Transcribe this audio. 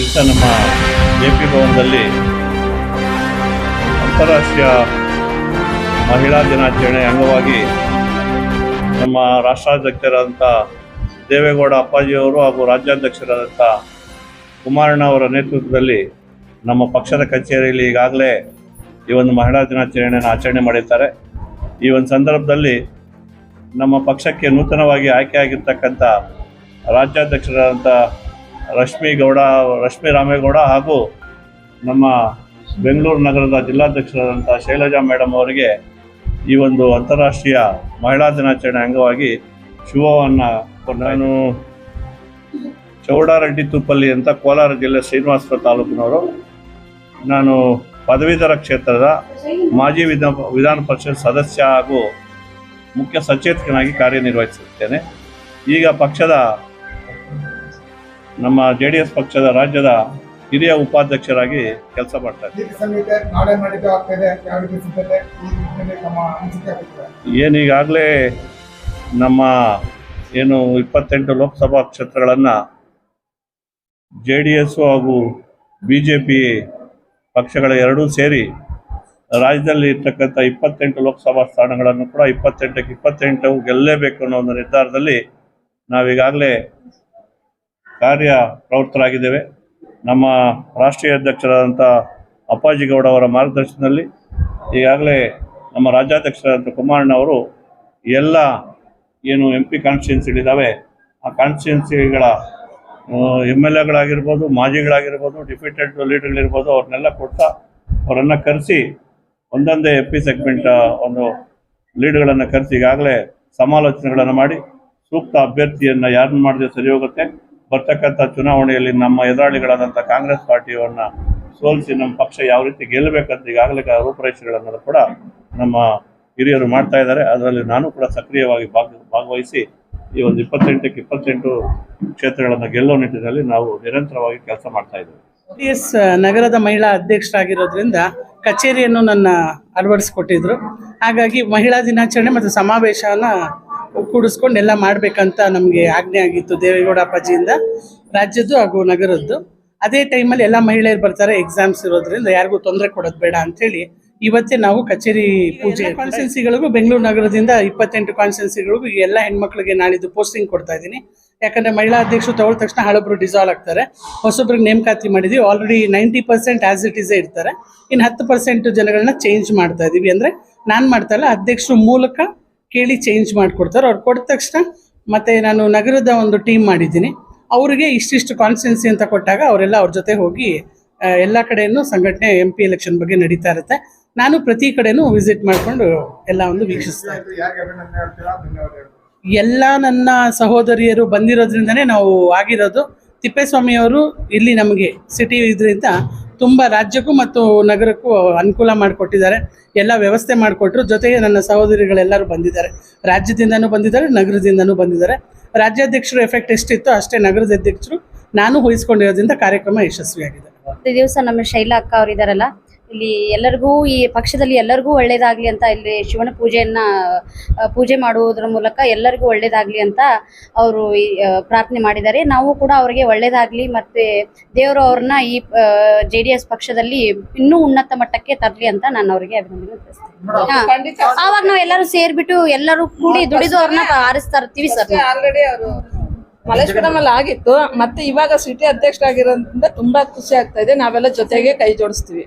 ದಿವಸ ನಮ್ಮ J P ಭವನದಲ್ಲಿ ಅಂತಾರಾಷ್ಟ್ರೀಯ ಮಹಿಳಾ ದಿನಾಚರಣೆ ಅಂಗವಾಗಿ ನಮ್ಮ ರಾಷ್ಟ್ರಾಧ್ಯಕ್ಷರಾದಂಥ ದೇವೇಗೌಡ ಅಪ್ಪಾಜಿಯವರು ಹಾಗೂ ರಾಜ್ಯಾಧ್ಯಕ್ಷರಾದಂಥ ಕುಮಾರಣ್ಣ ಅವರ ನೇತೃತ್ವದಲ್ಲಿ ನಮ್ಮ ಪಕ್ಷದ ಕಚೇರಿಯಲ್ಲಿ ಈಗಾಗಲೇ ಈ ಒಂದು ಮಹಿಳಾ ದಿನಾಚರಣೆಯನ್ನು ಆಚರಣೆ ಮಾಡಿದ್ದಾರೆ. ಈ ಒಂದು ಸಂದರ್ಭದಲ್ಲಿ ನಮ್ಮ ಪಕ್ಷಕ್ಕೆ ನೂತನವಾಗಿ ಆಯ್ಕೆಯಾಗಿರ್ತಕ್ಕಂಥ ರಾಜ್ಯಾಧ್ಯಕ್ಷರಾದಂಥ ರಶ್ಮಿ ಗೌಡ, ರಶ್ಮಿ ರಾಮೇಗೌಡ ಹಾಗೂ ನಮ್ಮ ಬೆಂಗಳೂರು ನಗರದ ಜಿಲ್ಲಾಧ್ಯಕ್ಷರಾದಂಥ ಶೈಲಜಾ ಮೇಡಮ್ ಅವರಿಗೆ ಈ ಒಂದು ಅಂತಾರಾಷ್ಟ್ರೀಯ ಮಹಿಳಾ ದಿನಾಚರಣೆ ಅಂಗವಾಗಿ ಶುಭವನ್ನು ನಾನು ಚೌಡಾರೆಡ್ಡಿ ತುಪ್ಪಲ್ಲಿ ಅಂತ ಕೋಲಾರ ಜಿಲ್ಲೆ ಶ್ರೀನಿವಾಸಪುರ ತಾಲೂಕಿನವರು. ನಾನು ಪದವೀಧರ ಕ್ಷೇತ್ರದ ಮಾಜಿ ವಿಧಾನ ವಿಧಾನ ಪರಿಷತ್ ಸದಸ್ಯ ಹಾಗೂ ಮುಖ್ಯ ಸಚೇತಕನಾಗಿ ಕಾರ್ಯನಿರ್ವಹಿಸುತ್ತೇನೆ ಈಗ ಪಕ್ಷದ ನಮ್ಮ ಜೆ ಡಿ ಎಸ್ ಪಕ್ಷದ ರಾಜ್ಯದ ಹಿರಿಯ ಉಪಾಧ್ಯಕ್ಷರಾಗಿ ಕೆಲಸ ಮಾಡ್ತಾ ಇದ್ದೀನಿ ನೀತಿ ಸಂಹಿತೆ ನಾಳೆ ನಾಡಿದ್ದು ಆಗ್ತಾ ಯಾವ ರೀತಿ ಸಿದ್ಧತೆ ಈ ನಿಟ್ಟಿನಲ್ಲಿ ತಮ್ಮ ಅನಿಸಿಕೆ ಅಭಿಪ್ರಾಯ ಏನೀಗಾಗಲೇ ನಮ್ಮ ಏನು ಇಪ್ಪತ್ತೆಂಟು ಲೋಕಸಭಾ ಕ್ಷೇತ್ರಗಳನ್ನು ಜೆ ಡಿ ಎಸ್ ಹಾಗೂ ಬಿ ಜೆ ಪಿ ಪಕ್ಷಗಳ ಎರಡೂ ಸೇರಿ ರಾಜ್ಯದಲ್ಲಿ ಇರ್ತಕ್ಕಂಥ ಇಪ್ಪತ್ತೆಂಟು ಲೋಕಸಭಾ ಸ್ಥಾನಗಳನ್ನು ಕೂಡ ಇಪ್ಪತ್ತೆಂಟಕ್ಕೆ ಇಪ್ಪತ್ತೆಂಟು ಗೆಲ್ಲಲೇಬೇಕು ಅನ್ನೋ ಒಂದು ನಿರ್ಧಾರದಲ್ಲಿ ನಾವೀಗಾಗಲೇ ಕಾರ್ಯ ಪ್ರವೃತ್ತರಾಗಿದ್ದೇವೆ ನಮ್ಮ ರಾಷ್ಟ್ರೀಯ ಅಧ್ಯಕ್ಷರಾದಂಥ ಅಪ್ಪಾಜಿಗೌಡ ಅವರ ಮಾರ್ಗದರ್ಶನದಲ್ಲಿ ಈಗಾಗಲೇ ನಮ್ಮ ರಾಜ್ಯಾಧ್ಯಕ್ಷರಾದಂಥ ಕುಮಾರಣ್ಣ ಅವರು ಎಲ್ಲ ಏನು ಎಂ ಪಿ ಕಾನ್ಸ್ಟಿಟ್ಯೂನ್ಸಿಗಳಿದ್ದಾವೆ ಆ ಕಾನ್ಸ್ಟಿಟ್ಯೂನ್ಸಿಗಳ ಎಂ ಎಲ್ ಎಗಳಾಗಿರ್ಬೋದು ಮಾಜಿಗಳಾಗಿರ್ಬೋದು, ಡಿಫಿಟೆಡ್ ಲೀಡರ್ಗಳಿರ್ಬೋದು, ಅವ್ರನ್ನೆಲ್ಲ ಕೊಡ್ತಾ ಅವರನ್ನು ಕರೆಸಿ ಒಂದೊಂದೇ ಎಂ ಪಿ ಸೆಗ್ಮೆಂಟ್ ಒಂದು ಲೀಡ್ಗಳನ್ನು ಕರೆಸಿ ಈಗಾಗಲೇ ಸಮಾಲೋಚನೆಗಳನ್ನು ಮಾಡಿ ಸೂಕ್ತ ಅಭ್ಯರ್ಥಿಯನ್ನು ಯಾರನ್ನು ಮಾಡಿದ್ರೆ ಸರಿ ಹೋಗುತ್ತೆ. ಬರ್ತಕ್ಕಂಥ ಚುನಾವಣೆಯಲ್ಲಿ ನಮ್ಮ ಎದುರಾಳಿಗಳಾದಂಥ ಕಾಂಗ್ರೆಸ್ ಪಾರ್ಟಿಯನ್ನ ಸೋಲಿಸಿ ನಮ್ಮ ಪಕ್ಷ ಯಾವ ರೀತಿ ಗೆಲ್ಲಬೇಕಂತ ಈಗಾಗಲೇ ರೂಪುರೇಷೆಗಳನ್ನು ಕೂಡ ನಮ್ಮ ಹಿರಿಯರು ಮಾಡ್ತಾ ಇದ್ದಾರೆ. ಅದರಲ್ಲಿ ನಾನು ಕೂಡ ಸಕ್ರಿಯವಾಗಿ ಭಾಗ ಭಾಗವಹಿಸಿ ಈ ಒಂದು ಇಪ್ಪತ್ತೆಂಟಕ್ಕೆ ಇಪ್ಪತ್ತೆಂಟು ಕ್ಷೇತ್ರಗಳನ್ನು ಗೆಲ್ಲೋ ನಿಟ್ಟಿನಲ್ಲಿ ನಾವು ನಿರಂತರವಾಗಿ ಕೆಲಸ ಮಾಡ್ತಾ ಇದ್ದೇವೆ. ಎಸ್ ನಗರದ ಮಹಿಳಾ ಅಧ್ಯಕ್ಷರಾಗಿರೋದ್ರಿಂದ ಕಚೇರಿಯನ್ನು ನನ್ನ ಅಳವಡಿಸ್ಕೊಟ್ಟಿದ್ರು. ಹಾಗಾಗಿ ಮಹಿಳಾ ದಿನಾಚರಣೆ ಮತ್ತು ಸಮಾವೇಶನ ಕೂಡಿಸ್ಕೊಂಡು ಎಲ್ಲ ಮಾಡಬೇಕಂತ ನಮಗೆ ಆಜ್ಞೆ ಆಗಿತ್ತು ದೇವೇಗೌಡ ಅಪ್ಪಾಜಿಯಿಂದ ರಾಜ್ಯದ್ದು ಹಾಗೂ ನಗರದ್ದು. ಅದೇ ಟೈಮಲ್ಲಿ ಎಲ್ಲ ಮಹಿಳೆಯರು ಬರ್ತಾರೆ ಎಕ್ಸಾಮ್ಸ್ ಇರೋದ್ರಿಂದ ಯಾರಿಗೂ ತೊಂದರೆ ಕೊಡೋದು ಬೇಡ ಹೇಳಿ ಇವತ್ತೇ ನಾವು ಕಚೇರಿ ಪೂಜೆ ಕಾನ್ಸ್ಟೆನ್ಸಿಗಳಿಗೂ ಬೆಂಗಳೂರು ನಗರದಿಂದ ಇಪ್ಪತ್ತೆಂಟು ಕಾನ್ಸ್ಟೆನ್ಸಿಗಳಿಗೂ ಎಲ್ಲ ಹೆಣ್ಮಕ್ಳಿಗೆ ನಾಳಿದ್ದು ಪೋಸ್ಟಿಂಗ್ ಕೊಡ್ತಾ ಇದ್ದೀನಿ. ಯಾಕಂದ್ರೆ ಮಹಿಳಾ ಅಧ್ಯಕ್ಷರು ತಗೊಳ್ಳ ತಕ್ಷಣ ಹಳೊಬ್ರು ಡಿಸಾಲ್ವ್ ಆಗ್ತಾರೆ. ಹೊಸೊಬ್ರಿಗೆ ನೇಮಕಾತಿ ಮಾಡಿದ್ವಿ. Already ninety percent as it ಈಸೇ ಇರ್ತಾರೆ. ಇನ್ನು ಹತ್ತು ಪರ್ಸೆಂಟ್ ಜನಗಳನ್ನ ಚೇಂಜ್ ಮಾಡ್ತಾ ಇದೀವಿ. ಅಂದ್ರೆ ನಾನು ಮಾಡ್ತಾ ಇಲ್ಲ ಅಧ್ಯಕ್ಷರ ಮೂಲಕ ಕೇಳಿ ಚೇಂಜ್ ಮಾಡಿಕೊಡ್ತಾರೆ. ಅವ್ರು ಕೊಟ್ಟ ತಕ್ಷಣ ಮತ್ತೆ ನಾನು ನಗರದ ಒಂದು ಟೀಮ್ ಮಾಡಿದ್ದೀನಿ. ಅವರಿಗೆ ಇಷ್ಟಿಷ್ಟು ಕಾನ್ಸ್ಟೆನ್ಸಿ ಅಂತ ಕೊಟ್ಟಾಗ ಅವರೆಲ್ಲ ಅವ್ರ ಜೊತೆ ಹೋಗಿ ಎಲ್ಲ ಕಡೆಯೂ ಸಂಘಟನೆ ಎಂ ಪಿ ಎಲೆಕ್ಷನ್ ಬಗ್ಗೆ ನಡೀತಾ ಇರುತ್ತೆ. ನಾನು ಪ್ರತಿ ಕಡೆನೂ ವಿಸಿಟ್ ಮಾಡಿಕೊಂಡು ಎಲ್ಲ ಒಂದು ವೀಕ್ಷಿಸ್ತಾ ಎಲ್ಲ ನನ್ನ ಸಹೋದರಿಯರು ಬಂದಿರೋದ್ರಿಂದನೇ ನಾವು ಆಗಿರೋದು. ತಿಪ್ಪೇಸ್ವಾಮಿಯವರು ಇಲ್ಲಿ ನಮಗೆ ಸಿಟಿ ಇದರಿಂದ ತುಂಬ ರಾಜ್ಯಕ್ಕೂ ಮತ್ತು ನಗರಕ್ಕೂ ಅನುಕೂಲ ಮಾಡಿಕೊಟ್ಟಿದ್ದಾರೆ. ಎಲ್ಲ ವ್ಯವಸ್ಥೆ ಮಾಡಿಕೊಟ್ರು. ಜೊತೆಗೆ ನನ್ನ ಸಹೋದರಿಗಳೆಲ್ಲರೂ ಬಂದಿದ್ದಾರೆ. ರಾಜ್ಯದಿಂದನೂ ಬಂದಿದ್ದಾರೆ, ನಗರದಿಂದನೂ ಬಂದಿದ್ದಾರೆ. ರಾಜ್ಯಾಧ್ಯಕ್ಷರು ಎಫೆಕ್ಟ್ ಎಷ್ಟಿತ್ತು ಅಷ್ಟೇ ನಗರದ ಅಧ್ಯಕ್ಷರು ನಾನು ವಹಿಸ್ಕೊಂಡಿರೋದ್ರಿಂದ ಕಾರ್ಯಕ್ರಮ ಯಶಸ್ವಿಯಾಗಿದೆ. ಪ್ರತಿ ದಿವಸ ನಮ್ಮ ಶೈಲಾ ಅಕ್ಕ ಅವರಿದ್ದಾರಲ್ಲ ಇಲ್ಲಿ ಎಲ್ಲರಿಗೂ ಈ ಪಕ್ಷದಲ್ಲಿ ಎಲ್ಲರಿಗೂ ಒಳ್ಳೇದಾಗ್ಲಿ ಅಂತ ಇಲ್ಲಿ ಶಿವನ ಪೂಜೆಯನ್ನ ಪೂಜೆ ಮಾಡುವುದರ ಮೂಲಕ ಎಲ್ಲರಿಗೂ ಒಳ್ಳೇದಾಗ್ಲಿ ಅಂತ ಅವರು ಪ್ರಾರ್ಥನೆ ಮಾಡಿದ್ದಾರೆ. ನಾವು ಕೂಡ ಅವರಿಗೆ ಒಳ್ಳೇದಾಗ್ಲಿ ಮತ್ತೆ ದೇವರು ಅವ್ರನ್ನ ಈ ಜೆ ಡಿ ಎಸ್ ಪಕ್ಷದಲ್ಲಿ ಇನ್ನೂ ಉನ್ನತ ಮಟ್ಟಕ್ಕೆ ತರಲಿ ಅಂತ ನಾನು ಅವರಿಗೆ ಅಭಿನಂದನೆ ತಿಳಿಸ್ತೇನೆ. ಆವಾಗ ನಾವು ಎಲ್ಲರೂ ಸೇರ್ಬಿಟ್ಟು ಎಲ್ಲರೂ ಕೂಡಿ ದುಡಿದು ಅವ್ರನ್ನ ಆರಿಸ್ತಾ ಇರ್ತೀವಿ ಸರ್ ಮಲ್ಲೇಶ್ವರಂ ಆಗಿತ್ತು. ಮತ್ತೆ ಇವಾಗ ಸಿಟಿ ಅಧ್ಯಕ್ಷರಾಗಿರೋದ್ರಿಂದ ತುಂಬಾ ಖುಷಿ ಆಗ್ತಾ ಇದೆ. ನಾವೆಲ್ಲ ಜೊತೆಗೆ ಕೈ ಜೋಡಿಸ್ತೀವಿ.